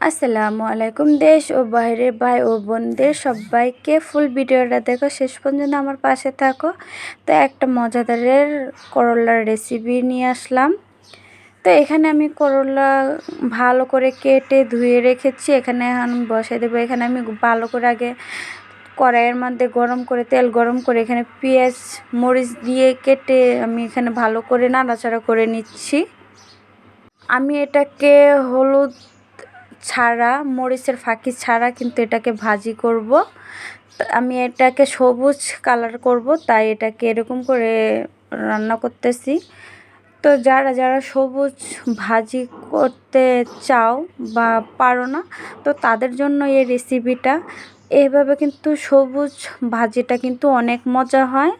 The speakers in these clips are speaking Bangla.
আসসালামু আলাইকুম দেশ ও বাইরের ভাই ও বোনদের সবাইকে ফুল ভিডিওটা দেখো, শেষ পর্যন্ত আমার পাশে থাকো। তো একটা মজাদারের করলার রেসিপি নিয়ে আসলাম। তো এখানে আমি করলা ভালো করে কেটে ধুয়ে রেখেছি। এখানে এখন বসে দেবো। এখানে আমি ভালো করে আগে কড়াইয়ের মধ্যে গরম করে, তেল গরম করে এখানে পেঁয়াজ, মরিচ দিয়ে কেটে আমি এখানে ভালো করে নাড়াচাড়া করে নিচ্ছি। আমি এটাকে হলুদ ছাড়া, মরিচের ফাঁকি ছাড়া কিন্তু এটাকে ভাজি করব। আমি এটাকে সবুজ কালার করব, তাই এটাকে এরকম করে রান্না করতেছি। তো যারা যারা সবুজ ভাজি করতে চাও বা পারো না, তো তাদের জন্য এই রেসিপিটা এইভাবে কিন্তু সবুজ ভাজিটা কিন্তু অনেক মজা হয়,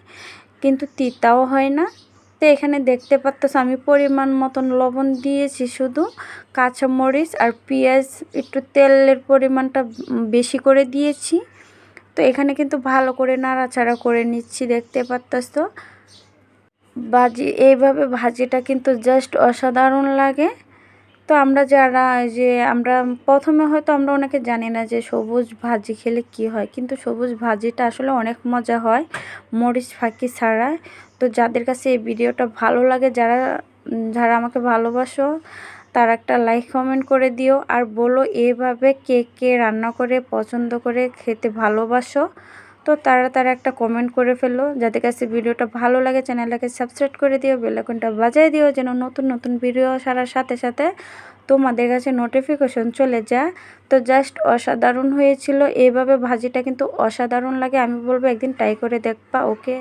কিন্তু তিতাও হয় না। তো এখানে দেখতে পাচ্ছ আমি পরিমাণ মতন লবণ দিয়েছি শুধু, কাঁচামরিচ আর পেঁয়াজ, একটু তেলের পরিমাণটা বেশি করে দিয়েছি। তো এখানে কিন্তু ভালো করে নাড়াচাড়া করে নিচ্ছি, দেখতে পাচ্ছ ভাজি এইভাবে ভাজিটা কিন্তু জাস্ট অসাধারণ লাগে। তো আমরা যারা যে আমরা প্রথমে হয়তো আমরা অনেকে জানি না যে সবুজ ভাজি খেলে কি হয়, কিন্তু সবুজ ভাজিটা আসলে অনেক মজা হয় মরিচ ফাঁকি ছাড়া। তো যাদের কাছে এই ভিডিওটা ভালো লাগে, যারা যারা আমাকে ভালোবাসো, তারা একটা লাইক কমেন্ট করে দিও। আর বলো এভাবে কে কে রান্না করে, পছন্দ করে খেতে ভালোবাসো। তো তারা তারা একটা কমেন্ট করে ফেলল, যাদের কাছে ভিডিওটা ভালো লাগে চ্যানেলটাকে সাবস্ক্রাইব করে দিও বেলাকনটা বাজায় দিও, যেন নতুন নতুন ভিডিও সারার সাথে সাথে তোমাদের কাছে নোটিফিকেশন চলে যায়। তো জাস্ট অসাধারণ হয়েছিল। এইভাবে ভাজিটা কিন্তু অসাধারণ লাগে, আমি বলব একদিন ট্রাই করে দেখবা ওকে